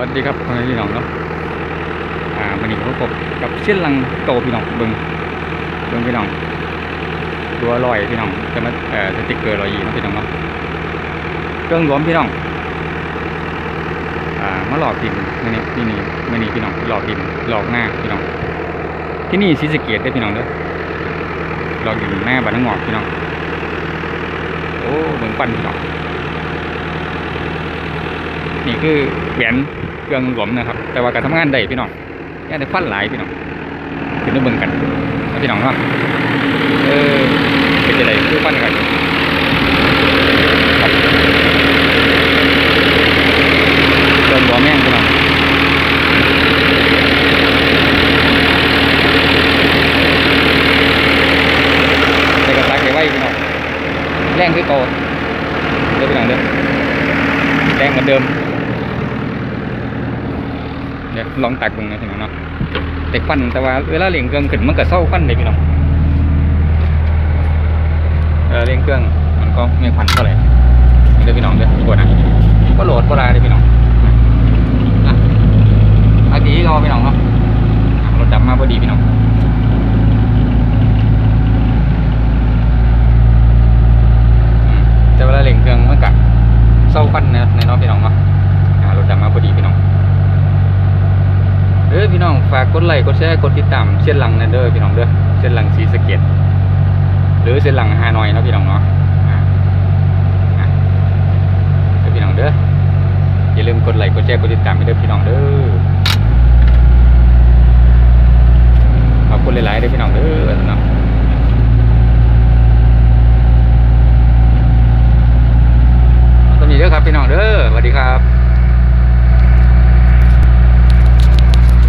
วัสดีครับพี่น้องเนาะอ่าวันนี้ผมพบกับเช่นลังโตพี่น้องเบิ้งเบิ้งพี่น้อง ตัวลอยพี่น้องจะมาเอ่อสติกเกอร์ลอยยีนะพี่น้องเนาะเครื่องรวมพี่น้องอ่ามาหลอกดินมื่อนี้นี่นี่มื่อนี้พี่น้องหลอกดินหลอกหน้าพี่น้อง ที่นี่ศรีสะเกดได้พี่น้องเด้อหลอกดินหน้าบ้านนางอกพี่น้องโอ้เบิ่งปั้นพี่น้อง นี่คือแหวนเครื่องหลวมนะครับ แต่ว่าการทำงานได้พี่น้องแค่ได้ฟันหลายพี่น้องขึ้นมาเบิ่งกันพี่น้องเนาะเออเป็นจะไรคือฟันกันครับเครื่องหลวมแม่งพี่น้องใส่กระตักไว้ไว้พี่น้องแรงคือโตเด้อพี่น้องเด้อแดงเหมือนเดิม เดี๋ยวลองตักดูนะพี่น้องเนาะเด็กฟันแต่ว่าเวลาเลี้ยงเครื่องขึ้นมันก็เศร้าฟันเลยพี่น้องเวลาเลี้ยงเครื่องมันก็ไม่ควันเท่าไหร่นี่เด้อพี่น้องเด้อตัวนะก็โหลดก็ลาเลยพี่น้องอะอันนี้ก็พี่น้องเนาะรถดำมาพอดีพี่น้องแต่เวลาเลี้ยงเครื่องมันกัเศร้าฟันนะในน้องพี่น้องเนาะรถดำมาพอดีพี่น้อง อพี่น้องฝากกดไลค์กดแชร์กดติดตามเส้นหลังนั่นเด้อพี่น้องเด้อเส้นหลังสีสเก็ดหรือเส้นหลังฮานอยนะพี่น้องเนาะเด้อพี่น้องเด้ออย่าลืมกดไลค์กดแชร์กดติดตามเด้อพี่น้องเด้อขอบคุณหลายๆเด้อพี่น้องเด้อเนาะสวัสดีเด้อครับพี่น้องเด้อสวัสดีครับ